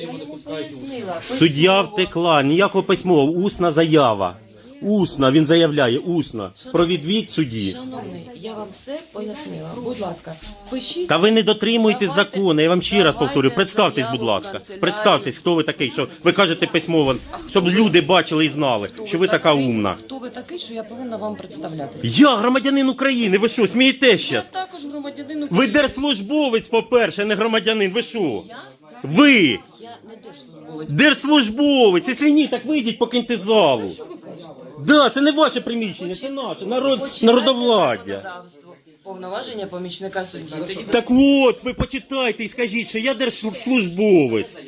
Йому пояснила. Суддя втекла, ніякого письмового, усна заява. Усна, він заявляє, усна. Про відвід судді. Шановний, я вам все пояснила. Будь ласка, пишіть. Та ви не дотримуєтесь закону. Я вам ще раз здавайте повторю. Представтесь, заяву будь в ласка. канцелярію. Представтесь, хто ви такий, що ви кажете письмово, щоб люди бачили і знали, Хто що ви така такий? умна. Хто ви такий, що я повинна вам представляти? Я громадянин України. Ви що, смієтесь Я щас? також громадянин Ви України. держслужбовець, по-перше, не громадянин. Ви що? Я? Ви Я не держслужбовець. держслужбовець. Якщо ні, так вийдіть, покиньте залу. Що ви кажете? Да, це не ваше приміщення, це наше народ, Почитайте народовладдя. законодавство. Повноваження помічника судді. Тоді Так от, ви почитайте і скажіть, що я держслужбовець.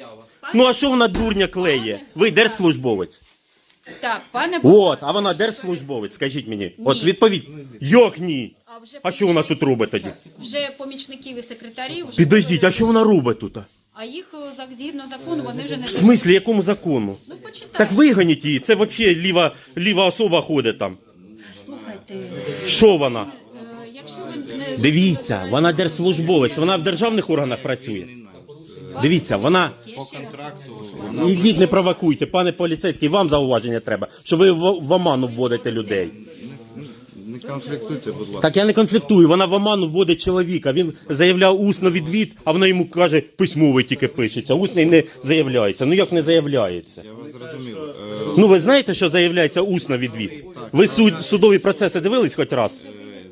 Ну а що вона дурня клеє? Ви держслужбовець. Так, пане От, а вона держслужбовець, скажіть мені. От відповідь. Як ні? а вже А що вона тут робить тоді? Вже помічників і секретарів. Вже Підождіть, а що вона робить тут? А їх е, за- згідно закону вони вже не В смислі, якому закону? Ну почитай. Так виганіть її, це взагалі ліва, ліва особа ходить там. Слухайте, Що вона? е, якщо ви не Дивіться, вона держслужбовець, вона в державних органах працює. Дивіться, вона. По контракту. Ідіть, не провокуйте, пане поліцейський, вам зауваження треба, що ви в, в оману вводите людей. Не конфліктуйте, будь ласка. Так я не конфліктую, вона в оману вводить чоловіка. Він заявляв усно відвід, а вона йому каже, письмовий тільки пишеться, усний не заявляється. Ну як не заявляється? Я вас зрозумів. Е, Ну ви знаєте, що заявляється усно відвід? Ви суд, судові процеси дивились хоч раз?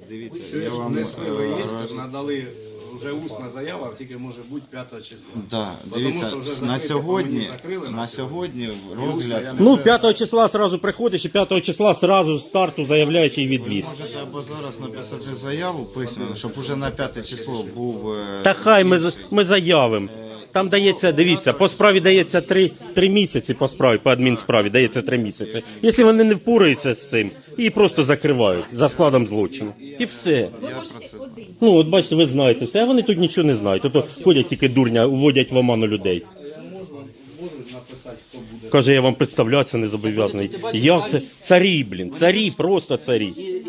Дивіться, я вам е, реєстр, надали вже усна заява, тільки може бути 5 числа. Да, Тому дивіться, що вже на закрите, сьогодні, мені закрили на на сьогодні розгляд. Ну, вже- 5 числа сразу приходиш і 5 числа сразу з старту заявляєш і відвід. Можете або зараз написати заяву письменно, щоб уже на 5 число був. е, Та хай ми, з- ми заявимо. Там дається, дивіться, по справі дається три, три місяці по справі, по адмінсправі дається три місяці. Якщо вони не впораються з цим, її просто закривають за складом злочину. І все. Ну, от бачите, ви знаєте все, а вони тут нічого не знають. Тобто ходять тільки дурня, вводять в оману людей. Каже, я вам представлятися не зобов'язаний. Як це? Царі, блін, царі, просто царі.